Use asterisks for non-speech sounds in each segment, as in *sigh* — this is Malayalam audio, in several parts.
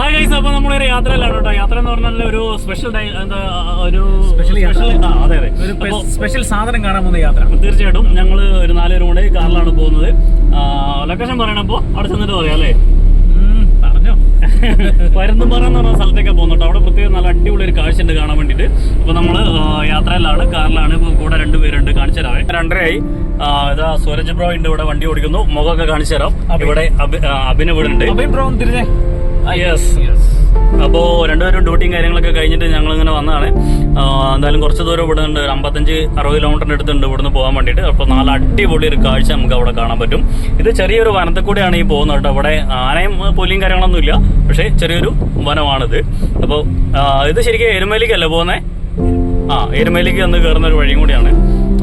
ആ ഗൈസ് അപ്പൊ നമ്മളൊരു യാത്രയിലാണ് കേട്ടോ. യാത്ര എന്ന് പറഞ്ഞാൽ ഒരു സ്പെഷ്യൽ എന്താ ഒരു ആ, അതെ അതെ. ഒരു സ്പെഷ്യൽ സാധനം കാണാൻ പോകുന്ന യാത്ര. തീർച്ചയായിട്ടും ഞങ്ങൾ ഒരു നാലുപേരും കൂടെ കാറിലാണ് പോകുന്നത്. ലൊക്കേഷൻ പറയണപ്പോ അവിടെ ചെന്നിട്ട് പറയാം അല്ലേ? പറഞ്ഞോ. *laughs* പരുന്തുംപാറ എന്ന് പറഞ്ഞ സ്ഥലത്തേക്ക് പോകുന്നുണ്ട് അവിടെ പ്രത്യേകം നല്ല അടിപൊളി ഒരു കാഴ്ച ഉണ്ട് കാണാൻ വേണ്ടിയിട്ട്. അപ്പോൾ നമ്മൾ യാത്രയിലാണ് കാറിലാണ്. ഇപ്പോൾ കൂടെ രണ്ട് പേരുണ്ട് കാണിച്ചു തരാവേ. രണ്ടരയായി. ഇതാ സൂരജ് ബ്രോ ഉണ്ട് ഇവിടെ വണ്ടി ഓടിക്കുന്നു. മുഖമൊക്കെ കാണിച്ചു തരാം. ഇവിടെ അഭിനവ് ഉണ്ട്. അഭയം ബ്രോ തിരിഞ്ഞേ. യെസ് അപ്പോൾ രണ്ടുപേരും ഡ്യൂട്ടിയും കാര്യങ്ങളൊക്കെ കഴിഞ്ഞിട്ട് ഞങ്ങൾ ഇങ്ങനെ വന്നതാണ് എന്തായാലും കുറച്ച് ദൂരം ഇവിടെ ഉണ്ട് ഒരു അമ്പത്തഞ്ച് അറുപത് കിലോമീറ്ററിന് അടുത്തുണ്ട് ഇവിടുന്ന് പോകാൻ വേണ്ടിയിട്ട്. അപ്പോൾ നല്ല അടിപൊളി ഒരു കാഴ്ച നമുക്ക് അവിടെ കാണാൻ പറ്റും. ഇത് ചെറിയൊരു വനത്തിൽ കൂടെയാണ് ഈ പോകുന്നത് കേട്ടോ. അവിടെ ആനയും പുലിയും കാര്യങ്ങളൊന്നും ഇല്ല. പക്ഷേ ചെറിയൊരു വനമാണിത്. അപ്പോൾ ഇത് ശരിക്കും എരുമേലിക്കല്ലേ പോകുന്നത് ആ എരുമേലിക്ക് വന്ന് കയറുന്ന ഒരു വഴിയും കൂടിയാണ്.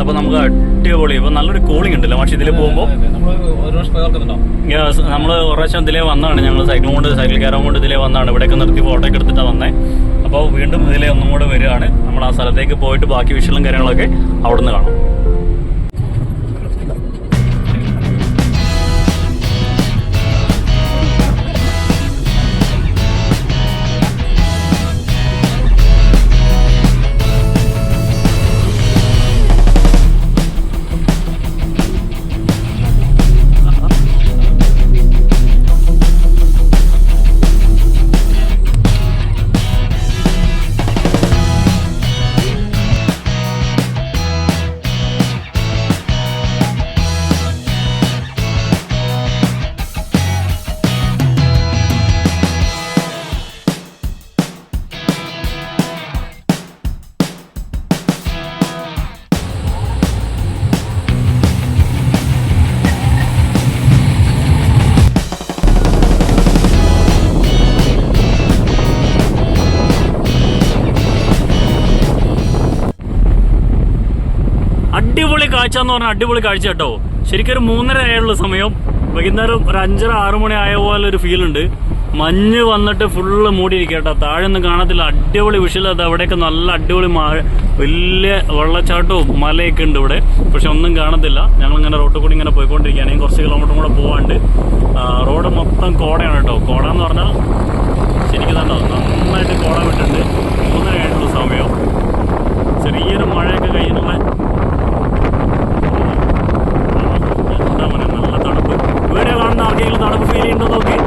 അപ്പോൾ നമുക്ക് അടിപൊളി. ഇപ്പോൾ നല്ലൊരു കൂളിംഗ് ഉണ്ടല്ലോ. പക്ഷെ ഇതിൽ പോകുമ്പോൾ നമ്മൾ ഒരു നമ്മൾ പ്രാവശ്യം ഇതിലേ വന്നതാണ്. ഞങ്ങൾ സൈക്കിൾ കൊണ്ട് സൈക്കിൾ കയറാൻ കൊണ്ട് ഇതിലേ വന്നതാണ്. ഇവിടെയൊക്കെ നിർത്തി ഫോട്ടോ ഒക്കെ എടുത്തിട്ടാണ് വന്നേ. അപ്പോൾ വീണ്ടും ഇതിലേ ഒന്നും കൂടെ വരികയാണ്. നമ്മൾ ആ സ്ഥലത്തേക്ക് പോയിട്ട് ബാക്കി വിഷയങ്ങളും കാര്യങ്ങളൊക്കെ അവിടെ നിന്ന് കാണാം. കാഴ്ച എന്ന് പറഞ്ഞാൽ അടിപൊളി കാഴ്ച കേട്ടോ. ശരിക്കും ഒരു മൂന്നര ആയുള്ള സമയം. വൈകുന്നേരം ഒരു അഞ്ചര ആറു മണി ആയ പോലെ ഒരു ഫീൽ ഉണ്ട്. മഞ്ഞ് വന്നിട്ട് ഫുള്ള് മൂടിയിരിക്കുക കേട്ടോ. താഴെ ഒന്നും കാണത്തില്ല. അടിപൊളി വിഷയം അത് അവിടെയൊക്കെ നല്ല അടിപൊളി മഴ വലിയ വെള്ളച്ചാട്ടവും മലയൊക്കെ ഉണ്ട് ഇവിടെ. പക്ഷെ ഒന്നും കാണത്തില്ല. ഞങ്ങളിങ്ങനെ റോട്ടിൽ കൂടി ഇങ്ങനെ പോയിക്കൊണ്ടിരിക്കുകയാണ്. കുറച്ച് കിലോമീറ്റർ കൂടെ പോകാണ്ട് റോഡ് മൊത്തം കോടയാണ് കേട്ടോ. കോട എന്ന് പറഞ്ഞാൽ ശരിക്കും തന്നെ നന്നായിട്ട് കോട വിട്ടിട്ടുണ്ട്. മൂന്നര ആയിട്ടുള്ള സമയം. ചെറിയൊരു മഴയൊക്കെ കഴിഞ്ഞിട്ടുള്ള എന്താ നല്ല തണുപ്പ്. വീഡിയോ കാണുന്ന ആർക്കെങ്കിലും തണുപ്പ് ഫീൽ ചെയ്യുന്നുണ്ടോ നോക്കി.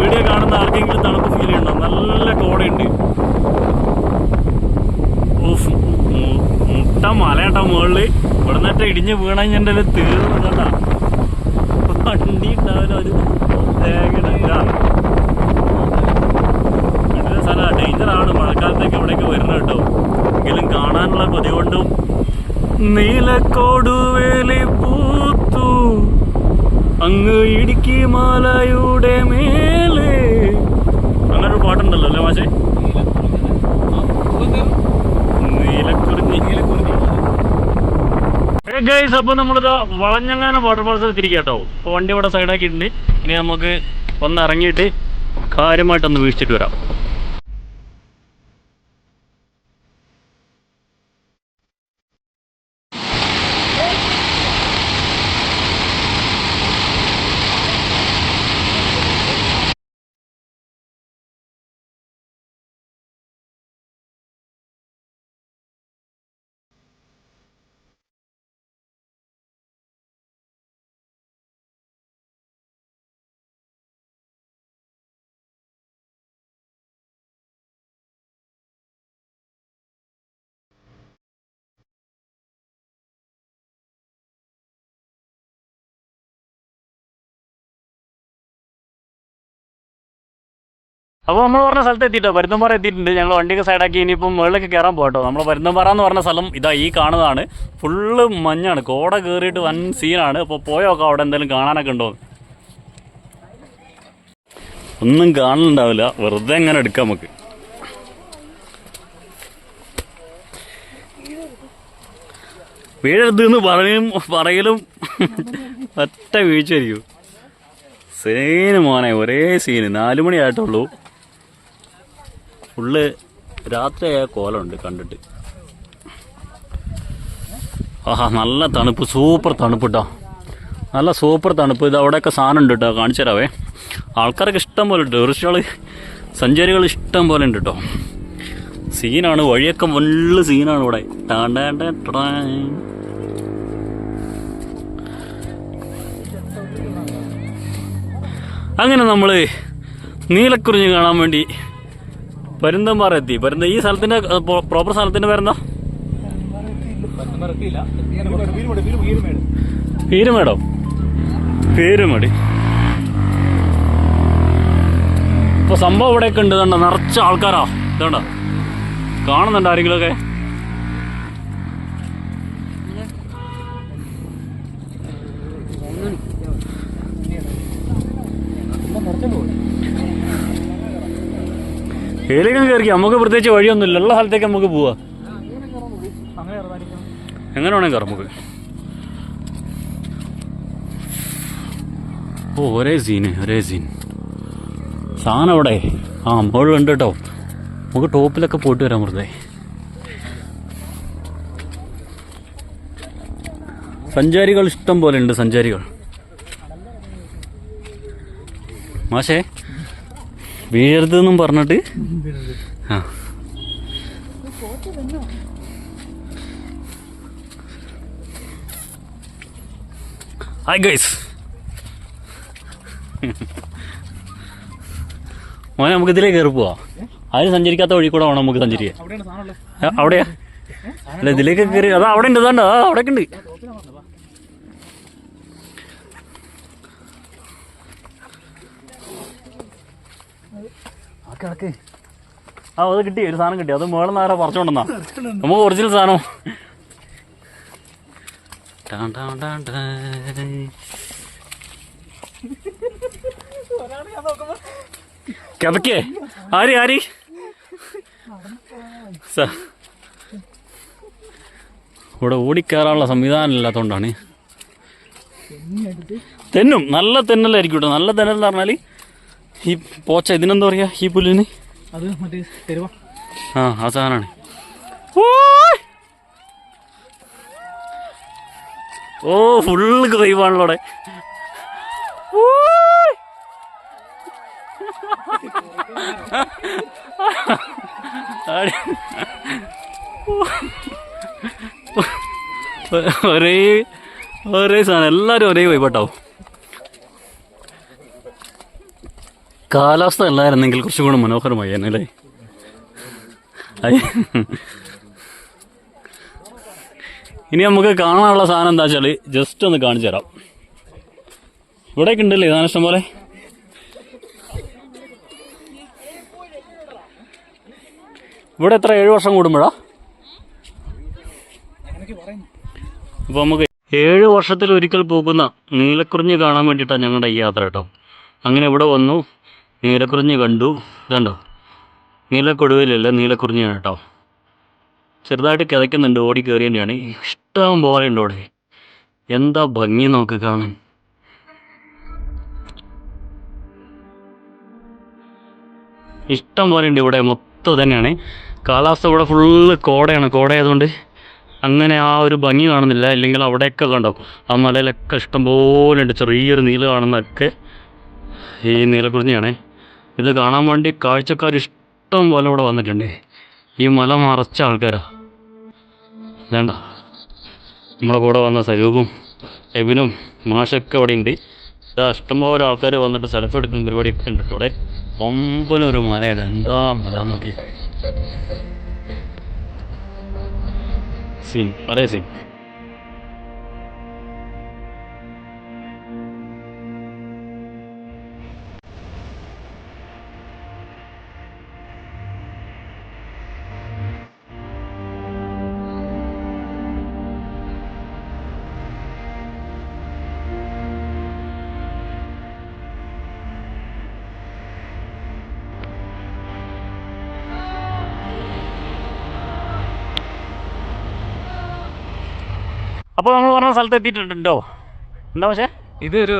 വീഡിയോ കാണുന്ന ആർക്കെങ്കിലും തണുപ്പ് ഫീൽ ചെയ്യുന്നുണ്ടോ? നല്ല കോടയുണ്ട് മു- മുട്ട മലയാട്ടാ മുകളിൽ ഇവിടെ നിന്നിട്ട് ഇടിഞ്ഞ് വീണഞ്ഞെന്റെ തീർന്നു കേട്ടാ. വണ്ടി ഉണ്ടാവില്ല ഒരു സ്ഥലമാണ് ഡേഞ്ചറാണ് മഴക്കാലത്തേക്ക് ഇവിടേക്ക് വരുന്നത് കേട്ടോ. എങ്കിലും കാണാനുള്ള കൊതി കൊണ്ടും നീലക്കോടുവേലി പൂത്തു. അങ്ങ് ഇടുക്കി മാലയുടെ മേലെ. അങ്ങനൊരു പാട്ടുണ്ടല്ലോ അല്ലേ മാഷേ? ഗൈസ് അപ്പോൾ നമ്മളിതാ വളഞ്ഞങ്ങാന വാട്ടർഫാൾസ് തിരികെ കേട്ടോ അപ്പോൾ വണ്ടി ഇവിടെ സൈഡാക്കിയിട്ടുണ്ട് ഇനി നമുക്ക് ഒന്ന് ഇറങ്ങിയിട്ട് കാര്യമായിട്ടൊന്ന് വീഴ്ചിട്ട് വരാം. അപ്പോൾ നമ്മൾ പറഞ്ഞ സ്ഥലത്ത് എത്തിയിട്ടോ പരുന്തുംപാറ എത്തിയിട്ടുണ്ട്. ഞങ്ങൾ വണ്ടിയൊക്കെ സൈഡാക്കി ഇനിയിപ്പം മുകളിലേക്ക് കയറാൻ പോകട്ടോ നമ്മൾ പരുന്തുംപാറ എന്ന് പറഞ്ഞ സ്ഥലം ഇതാ ഈ കാണുന്നതാണ്. ഫുള്ള് മഞ്ഞാണ്. കോട കയറിയിട്ട് വൻ സീനാണ് അപ്പോൾ പോയോക്കാം അവിടെ എന്തെങ്കിലും കാണാനൊക്കെ ഉണ്ടോ? ഒന്നും കാണലുണ്ടാവില്ല വെറുതെ എങ്ങനെ എടുക്കാം നമുക്ക്. വീഴരുത് എന്ന് പറയും പറയലും ഒറ്റ വീഴ്ചയായിരിക്കും. സീന് മോനെ ഒരേ സീന് നാല് മണി ആയിട്ടുള്ളൂ ഫുള്ള് രാത്രിയായ കോലമുണ്ട് കണ്ടിട്ട്. ആഹാ നല്ല തണുപ്പ് സൂപ്പർ തണുപ്പ് നല്ല സൂപ്പർ തണുപ്പ്. ഇത് അവിടെയൊക്കെ സാധനം ഉണ്ട് കേട്ടോ കാണിച്ചു തരാവേ. ആൾക്കാർക്ക് ഇഷ്ടം പോലെ ഉണ്ട്. ടൂറിസ്റ്റുകൾ സഞ്ചാരികൾ ഇഷ്ടം പോലെ ഉണ്ട് കേട്ടോ സീനാണ് വഴിയൊക്കെ വല്ല സീനാണ് ഇവിടെ. ടാണ്ടാണ്ട അങ്ങനെ നമ്മൾ നീലക്കുറിഞ്ഞ് കാണാൻ വേണ്ടി പരുന്തമ്പാറ എത്തി പരുന്ത ഈ സ്ഥലത്തിന്റെ പ്രോപ്പർ സ്ഥലത്തിന്റെ പേരെന്താ? പീരുമേടോ. പീരുമടി. ഇപ്പൊ സംഭവം ഇവിടെയൊക്കെ ഉണ്ട്. കണ്ട നിറച്ച ആൾക്കാരാ. ഇതണ്ട? കാണുന്നുണ്ട് ആരെങ്കിലുമൊക്കെ? ഏതെങ്കിലും കയറി നമുക്ക് പ്രത്യേകിച്ച് വഴിയൊന്നുമില്ല. ഉള്ള സ്ഥലത്തേക്ക് നമുക്ക് പോവാ. എങ്ങനെ വേണമെങ്കിൽ കയറാം നമുക്ക്. ഓ ഒരേ സീന് ഒരേ സീൻ. സാധനം അവിടെ ആ മുകളിലുണ്ട് കേട്ടോ. നമുക്ക് ടോപ്പിലൊക്കെ പോയിട്ട് വരാം വെറുതെ. സഞ്ചാരികൾ ഇഷ്ടം പോലെ ഉണ്ട് സഞ്ചാരികൾ. മാഷേ വീഴരുതെന്നും പറഞ്ഞിട്ട്? ആ. ഹായ് ഗൈസ് മോനെ നമുക്ക് ഇതിലേക്ക് കയറി പോവാ. ആരും സഞ്ചരിക്കാത്ത വഴി കൂടെ വേണം നമുക്ക് സഞ്ചരിക്കാൻ. സാധനമുള്ളത് അവിടെയാ? അല്ല ഇതിലേക്ക് കയറി അതാ അവിടെ ഉണ്ട് അതാണ്ട് അതാ അവിടെ ഉണ്ട്. ആ അത് കിട്ടി ഒരു സാധനം കിട്ടി. അത് മേളം നേരെ പറിച്ചോണ്ടെന്നാ നമുക്ക് ഒറിജിനൽ സാധനം. കിതക്കേ ആര് ആര്? സ- ഇവിടെ ഓടിക്കയറാനുള്ള സംവിധാനം ഇല്ലാത്തതുകൊണ്ടാണ് തെന്നും നല്ല തെന്നലായിരിക്കും കേട്ടോ. നല്ല തെന്നൽ എന്ന് പറഞ്ഞാൽ ഈ പോച്ച ഇതിനെന്താ പറയുക ഈ പുല്ലിന്? അത് മറ്റേ തരുവ. ആ ആ സാധനമാണ് ഓ ഫുള്ള് ക്രൈവാണല്ലോ അവിടെ. ഒരേ ഒരേ സാധനം. എല്ലാവരും ഒരേ വൈബട്ടാവും കാലാവസ്ഥ അല്ലായിരുന്നെങ്കിൽ കുറച്ചും കൂടെ മനോഹരമായി തന്നെ അല്ലേ? ഇനി നമുക്ക് കാണാനുള്ള സാധനം എന്താ വെച്ചാൽ ജസ്റ്റ് ഒന്ന് കാണിച്ചു തരാം. ഇവിടെയൊക്കെ ഉണ്ടല്ലേ സാധനം ഇഷ്ടം പോലെ? ഇവിടെ എത്ര ഏഴ് വർഷം കൂടുമ്പോഴാ? അപ്പോൾ നമുക്ക് ഏഴ് വർഷത്തിൽ ഒരിക്കൽ പോകുന്ന നീലക്കുറിഞ്ഞ് കാണാൻ വേണ്ടിയിട്ടാണ് ഞങ്ങളുടെ ഈ യാത്ര കേട്ടോ. അങ്ങനെ ഇവിടെ വന്നു. നീലക്കുറിഞ്ഞ് കണ്ടു. കണ്ടോ? നീലക്കൊടുവിലല്ല നീലക്കുറിഞ്ഞാണ് കേട്ടോ. ചെറുതായിട്ട് കിതയ്ക്കുന്നുണ്ട് ഓടി കയറിയതിന്റെയാണ് ഇഷ്ടം പോലെ ഉണ്ട് അവിടെ. എന്താ ഭംഗി നോക്ക് കാണാൻ. ഇഷ്ടം പോലെ ഉണ്ട് ഇവിടെ മൊത്തം തന്നെയാണ്. കാലാവസ്ഥ ഇവിടെ ഫുള്ള് കോടയാണ്. കോട ആയതുകൊണ്ട് അങ്ങനെ ആ ഒരു ഭംഗി കാണുന്നില്ല. ഇല്ലെങ്കിൽ അവിടെയൊക്കെ കണ്ടോ? ആ മലയിലൊക്കെ ഇഷ്ടം പോലെ ഉണ്ട്. ചെറിയൊരു നീല കാണുന്നതൊക്കെ ഈ നീലക്കുറിഞ്ഞിയാണ്. ഇത് കാണാൻ വേണ്ടി കാഴ്ചക്കാർ ഇഷ്ടം പോലെ ഇവിടെ വന്നിട്ടുണ്ട്. ഈ മല മറച്ച ആൾക്കാരാ. വേണ്ട നമ്മളെ കൂടെ വന്ന സരൂപും എബിനും മാഷൊക്കെ അവിടെ ഉണ്ട്. ഇഷ്ടംപോലെ ആൾക്കാർ വന്നിട്ട് സെൽഫി എടുക്കുന്ന പരിപാടിയൊക്കെ ഉണ്ട് ഇവിടെ. ഒമ്പനൊരു മലയാണ്. എന്താ മല നോക്കി. സീൻ. പറയാ സീൻ. അപ്പോൾ നമ്മൾ പറഞ്ഞ സ്ഥലത്ത് എത്തിയിട്ടുണ്ടോ? എന്താ പക്ഷേ? ഇതൊരു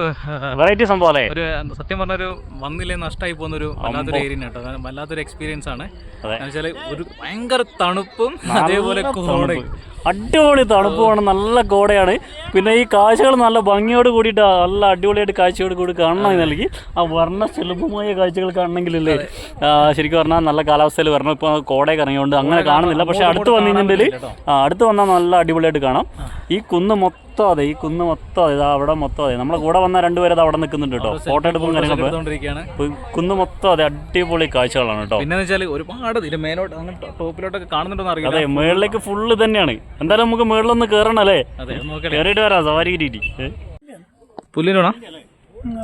വെറൈറ്റി സംഭവം അല്ലേ? ഒരു സത്യം പറഞ്ഞ ഒരു വന്നില്ലേ നഷ്ടമായി പോകുന്ന ഒരു വല്ലാത്തൊരു. ഏരിയ കേട്ടോ. വല്ലാത്തൊരു എക്സ്പീരിയൻസ് ആണ്. വെച്ചാൽ ഒരു ഭയങ്കര തണുപ്പും അതേപോലെ കോടയും. അടിപൊളി തണുപ്പുമാണ് നല്ല കോടയാണ് പിന്നെ ഈ കാഴ്ചകൾ നല്ല ഭംഗിയോട് കൂടിയിട്ട് നല്ല അടിപൊളിയായിട്ട് കാഴ്ചയോട് കൂടി കാണണം നൽകി. ആ വർണ സുലഭമായ കാഴ്ചകൾ കാണണമെങ്കിലല്ലേ? ശരിക്കും പറഞ്ഞാൽ നല്ല കാലാവസ്ഥയിൽ വരണം. ഇപ്പോൾ കോടയൊക്കെ ഇറങ്ങിയോണ്ട് അങ്ങനെ കാണുന്നില്ല. പക്ഷേ അടുത്ത് വന്നു കഴിഞ്ഞിട്ടുണ്ടെങ്കിൽ ആ അടുത്ത് വന്നാൽ നല്ല അടിപൊളിയായിട്ട് കാണാം. ഈ കുന്ന് മൊത്തം അതെ ഈ കുന്ന് മൊത്തം അതെ അവിടെ മൊത്തം അതെ. നമ്മളെ കൂടെ വന്ന രണ്ടുപേരത് അവിടെ നിൽക്കുന്നുണ്ട് കേട്ടോ. ഫോട്ടോ എടുപ്പും കാര്യങ്ങളൊക്കെ. കുന്ന് മൊത്തം അതെ അടിപൊളി കാഴ്ചകളാണ് കേട്ടോ. പിന്നെ ഒരുപാട് മേലോട്ട് അങ്ങനെ ടോപ്പിലോട്ടൊക്കെ കാണുന്നുണ്ടോ അതെ മേളിലേക്ക് ഫുള്ള് തന്നെയാണ് എന്തായാലും നമുക്ക് മേളിലൊന്ന് കയറണം അല്ലേ കയറിയിട്ട് വരാം സവാരി കിരീട്ടി പുല്ലിനോണോ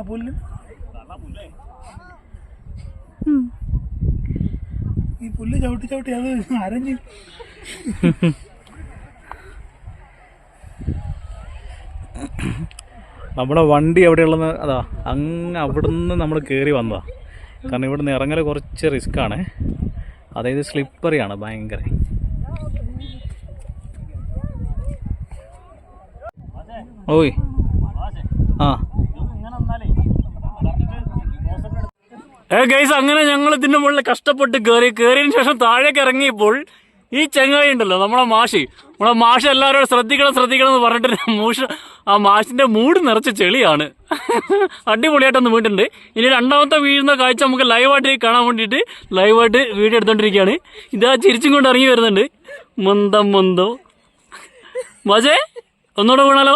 പുല്ല്. ഈ പുല്ല് ചവിട്ടി ചവിട്ടി അത് അരഞ്ഞ്. നമ്മുടെ വണ്ടി എവിടെയുള്ളത് അതാ അങ്ങ് അവിടുന്ന് നമ്മൾ കയറി വന്നതാ. കാരണം ഇവിടുന്ന് ഇറങ്ങൽ കുറച്ച് റിസ്ക്കാണ് അതായത് സ്ലിപ്പറിയാണ് ഭയങ്കര. ഓയ്. ആ. ഏ ഗൈസ് അങ്ങനെ ഞങ്ങൾ ഇതിന്റെ മുകളിൽ കഷ്ടപ്പെട്ട് കയറി കയറിയതിന് ശേഷം താഴേക്ക് ഇറങ്ങിയപ്പോൾ ഈ ചെങ്ങായി ഉണ്ടല്ലോ നമ്മളെ മാഷി. നമ്മളെ മാഷ് എല്ലാവരോടും ശ്രദ്ധിക്കണം ശ്രദ്ധിക്കണം എന്ന് പറഞ്ഞിട്ട് മൂഷ ആ മാഷിന്റെ മൂട് നിറച്ച് ചെളിയാണ്. അടിപൊളിയായിട്ടൊന്ന് വീണ്ടുണ്ട് ഇനി രണ്ടാമത്തെ വീഴുന്ന കാഴ്ച നമുക്ക് ലൈവായിട്ട് കാണാൻ വേണ്ടിയിട്ട് ലൈവായിട്ട് വീഡിയോ എടുത്തോണ്ടിരിക്കുകയാണ്. ഇതാ ചിരിച്ചും കൊണ്ട് ഇറങ്ങി വരുന്നുണ്ട്. മന്ദം മന്ദോ. മാഷേ ഒന്നുകൂടെ വീണാലോ?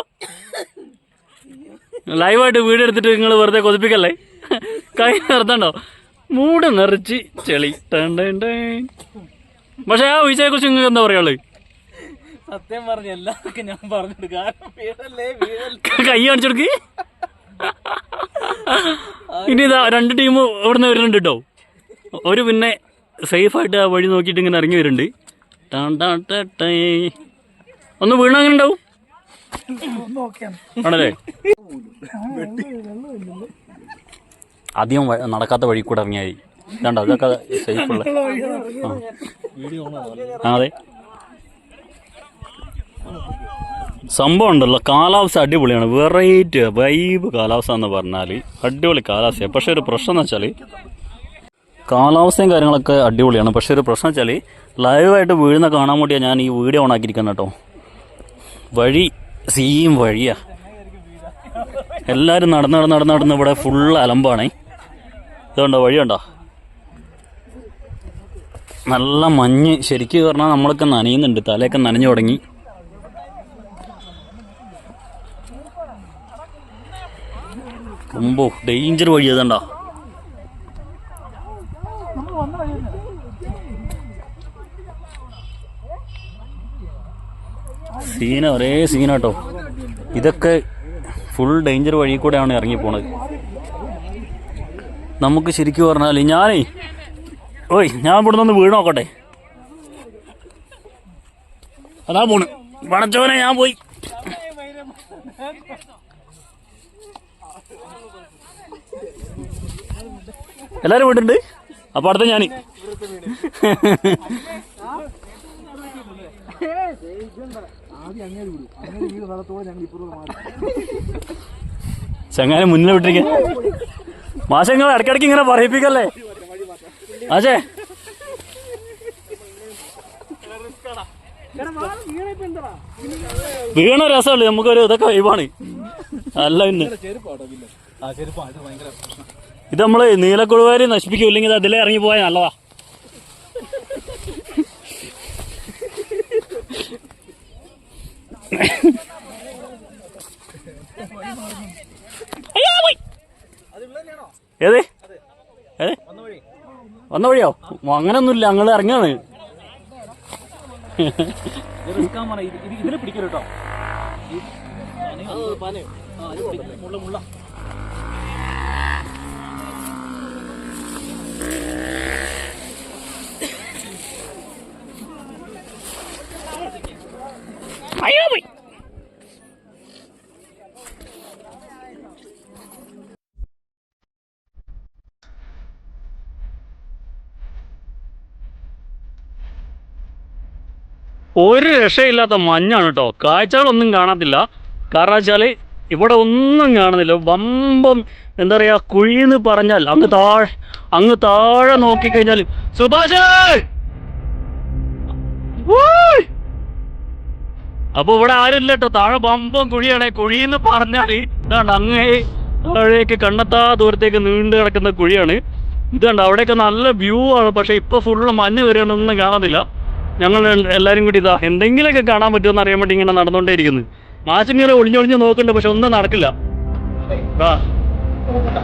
ലൈവായിട്ട് വീഡിയോ എടുത്തിട്ട് നിങ്ങൾ വെറുതെ കൊതിപ്പിക്കല്ലേ? കൈ നിർത്തണ്ടോ? മൂട് നിറച്ച് ചെളി. പക്ഷെ ആ വീഴ്ചയെ കുറിച്ച് നിങ്ങൾക്ക് എന്താ പറയുള്ളു സത്യം പറഞ്ഞ എല്ലാവർക്കും ഞാൻ പറഞ്ഞു കൈ കാണിച്ചെടുക്ക് ഇനി ഇതാ രണ്ട് ടീം ഇവിടുന്ന് വരുന്നുണ്ട് കേട്ടോ. ഒരു പിന്നെ സേഫായിട്ട് ആ വഴി നോക്കിയിട്ട് ഇങ്ങനെ ഇറങ്ങി വരുന്നുണ്ട്. ഒന്ന് വീണ അങ്ങനെ ഉണ്ടാവും? അധികം നടക്കാത്ത വഴി കൂടെ ഇറങ്ങിയായി. ഇതാണ്ടോ? സേഫ് സേഫുള്ള ആ. അതെ. സംഭവം ഉണ്ടല്ലോ. കാലാവസ്ഥ അടിപൊളിയാണ്. വെറൈറ്റി വൈബ് കാലാവസ്ഥ എന്ന് പറഞ്ഞാൽ അടിപൊളി കാലാവസ്ഥയാണ്. പക്ഷേ ഒരു പ്രശ്നം എന്ന് വെച്ചാൽ കാലാവസ്ഥയും കാര്യങ്ങളൊക്കെ അടിപൊളിയാണ്. പക്ഷേ ഒരു പ്രശ്നം വെച്ചാൽ ലൈവായിട്ട് വീഴുന്ന കാണാൻ വേണ്ടിയാണ് ഞാൻ ഈ വീഡിയോ ഓൺ ആക്കിയിരിക്കുന്നത് കേട്ടോ. വഴി സീം വഴിയാ. എല്ലാവരും നടന്ന് നടന്ന് നടന്ന് നടന്ന് ഇവിടെ ഫുൾ അലമ്പാണേ. ഇതുണ്ടോ വഴിയുണ്ടോ? നല്ല മഞ്ഞ്. ശരിക്കും പറഞ്ഞാൽ നമ്മളൊക്കെ നനയുന്നുണ്ട്. തലയൊക്കെ നനഞ്ഞു തുടങ്ങി. കുമ്പോ ഡേഞ്ചർ വഴി സീന ഒരേ സീന കേട്ടോ ഇതൊക്കെ ഫുൾ ഡേഞ്ചർ വഴി കൂടെയാണ് ഇറങ്ങി പോണത് നമുക്ക് ശരിക്കും പറഞ്ഞാൽ ഞാനേ ഓയ് ഞാൻ ഇവിടെ നിന്ന് വീട് നോക്കട്ടെ. അതാ പോണ്. പണച്ചോനെ ഞാൻ പോയി. എല്ലാരും വീട്ടുണ്ട് അപ്പൊ അടുത്ത ഞാൻ ചങ്ങാനെ മുന്നിൽ വിട്ടിരിക്കാൻ മാഷങ്ങൾ ഇടയ്ക്കിടയ്ക്ക് ഇങ്ങനെ പറയിപ്പിക്കല്ലേ? ആശേ വീണ രസമല്ലേ? നമുക്കൊരു ഇതൊക്കെ വൈബാണ് അല്ല ഇന്ന്. ഇത് നമ്മൾ നീലക്കുഴുവാരി നശിപ്പിക്കും ഇല്ലെങ്കിൽ ഇത് അതിലേ ഇറങ്ങി പോയാൽ നല്ലതാ അയ്യോ, പോയി. *laughs* ഏത്? ഏ വന്ന വഴിയോ? അങ്ങനൊന്നുമില്ല ഞങ്ങൾ ഇറങ്ങാണ്. ഇതിൽ *laughs* കേട്ടോ അയ്യോ ഒരു രക്ഷയില്ലാത്ത മഞ്ഞാണ് കേട്ടോ കാഴ്ചകളൊന്നും കാണത്തില്ല. കാരണം വെച്ചാൽ ഇവിടെ ഒന്നും കാണുന്നില്ല. വമ്പം എന്താ പറയുക കുഴിന്ന് പറഞ്ഞാൽ അങ്ങ് താഴെ അങ്ങ് താഴെ നോക്കിക്കഴിഞ്ഞാൽ സുഭാഷ്! ഊയ്! അപ്പോൾ ഇവിടെ ആരുമില്ല കേട്ടോ താഴെ ബമ്പം കുഴിയാണ്. കുഴിയെന്ന് പറഞ്ഞാൽ ഇതാണ്ട് അങ്ങേ താഴേക്ക് കണ്ടെത്താ ദൂരത്തേക്ക് നീണ്ടു കിടക്കുന്ന കുഴിയാണ്. ഇതുണ്ട് അവിടെയൊക്കെ നല്ല വ്യൂ ആണ്. പക്ഷെ ഇപ്പൊ ഫുള്ള് മഞ്ഞ് വരികയാണെന്നൊന്നും കാണുന്നില്ല ഞങ്ങൾ എല്ലാരും കൂടി ഇതാ എന്തെങ്കിലുമൊക്കെ കാണാൻ പറ്റുമെന്ന് അറിയാൻ വേണ്ടി ഇങ്ങനെ നടന്നുകൊണ്ടേ ഇരിക്കുന്നു മാച്ചിങ്ങനെ ഒളിഞ്ഞൊളിഞ്ഞ് നോക്കുന്നുണ്ട് പക്ഷെ ഒന്നും നടക്കില്ല.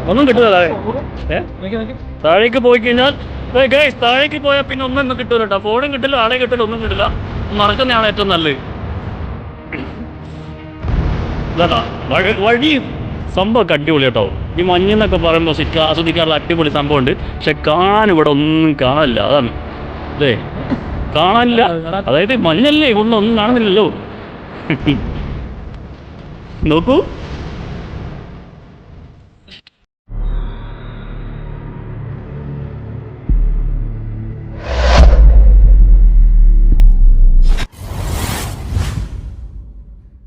ഒന്നും കിട്ടില്ല താഴേക്ക് പോയി കഴിഞ്ഞാൽ താഴേക്ക് പോയാൽ പിന്നെ ഒന്നും ഒന്നും കിട്ടൂല കേട്ടോ ഫോണും കിട്ടില്ല ആളെ കിട്ടില്ല ഒന്നും കിട്ടില്ല. നടക്കുന്നതാണ് ഏറ്റവും നല്ലത്. വഴി വഴി സംഭവമൊക്കെ അടിപൊളി കേട്ടോ. ഈ മഞ്ഞെന്നൊക്കെ പറയുമ്പോൾ ശരിക്കും ആസ്വദിക്കാനുള്ള അടിപൊളി സംഭവമുണ്ട്. പക്ഷെ കാണാൻ ഇവിടെ ഒന്നും കാണില്ല അതാണ്. അതെ കാണാനില്ല. അതായത് മഞ്ഞല്ലേ ഇവിടെ ഒന്നും കാണുന്നില്ലല്ലോ. നോക്കൂ.